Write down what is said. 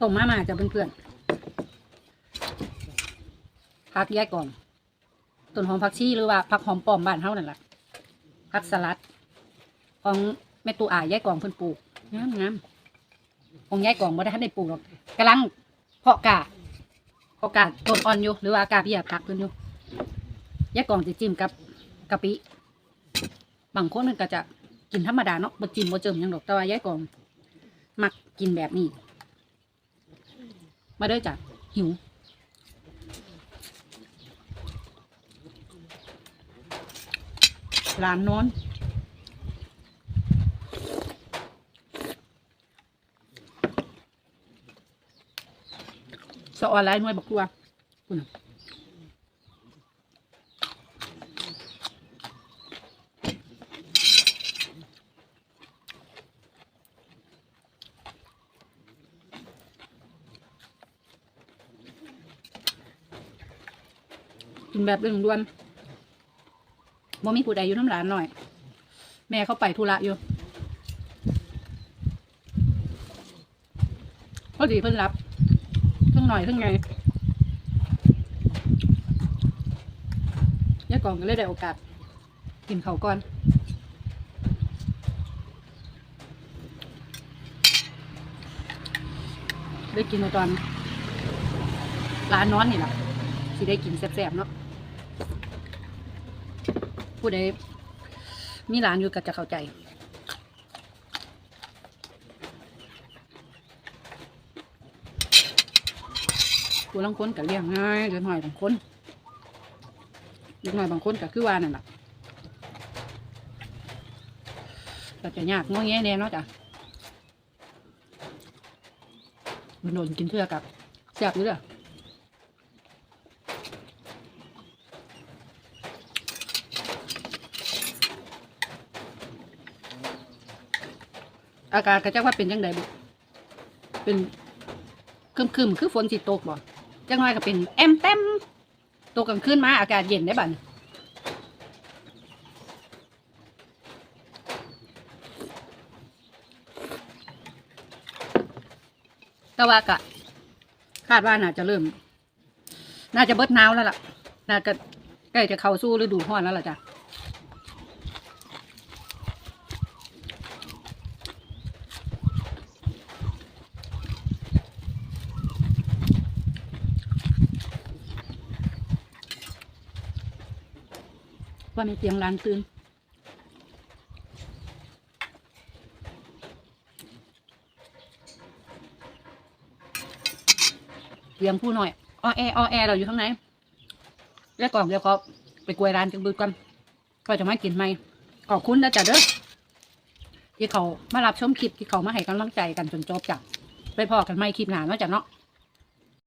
ต้มมามาจะเพื่อนๆผักแยกก่อนต้นหอมผักชีหรือว่าผักหอมปลอมบ้านเฮานั่นแหละผักสลัด ของแม่ตูอายยายกล่องเพิ่นปลูกงามงามของยายกล่องบ่ได้ทันได้ปลูกหรอกกำลังเพาะกาเพาะกาต้นอ่อนอยู่หรือว่ากาพี่ผักเพิ่นอยู่ยายกล่องสิจิ้มกับกะปิบางคนมันก็จะกินธรรมดาเนาะบ่จิ้มบ่เจิมยังดอกแต่ว่ายายกล่องมักกินแบบนี้ มาเด้อจ้ะหิวร้านน้นสะออนไลน์หน่วยบักกัวคุณ กินแบบเร่งด่วนบ่มีผู้ใดอยู่น้ำหลานหน่อย แม่เขาไปธุระอยู่พอดีเพิ่นรับเพิ่งหน่อยเพิ่งไงยากล่องก็เลยได้โอกาส กินเขาก่อนได้กินมาตอนร้านนอนนี่แหละที่ได้กินแซ่บๆเนาะ ผู้ใดมีร้านอยู่ก็จะเข้าใจ ผู้ลังคนก็เลี้ยงง่ายเด็กหน่อยบางคนเด็กหน่อยบางคนก็คือว่านั่นแหละก็จะยากง้อแงแน่เนาะจ้ะมันโดนกินเพื่อกับแซ่บอยู่เด้อ อากาศก็จะว่าเป็นยังไงบุเป็นคึมคึมคือฝนสิตกบ่จังน้อยก็เป็นแอมเต็มตกกลางคืนมาอากาศเย็นได้บัดนี้แต่ว่ากะคาดว่าน่าจะเริ่ม น่าจะเบิดหนาวแล้วล่ะ น่าจะใกล้จะเข้าสู่ฤดูร้อนแล้วล่ะจ้ะ ว่ามีเตียงร้านตื่นเตียงผู้หน่อยอ้อแออ้อแอเราอยู่ข้างในแล้วก่องเดี๋ยวเขาไปกวยร้านจังบืดก่อนก็จะมากินไหมขอบคุณนะจ๊ะเด้อที่เขามารับชมคลิปที่เขามาให้กำลังใจกันจนจบจ้ะไปพอกันไม่คลิปหนาเนาะจ้ะเนาะ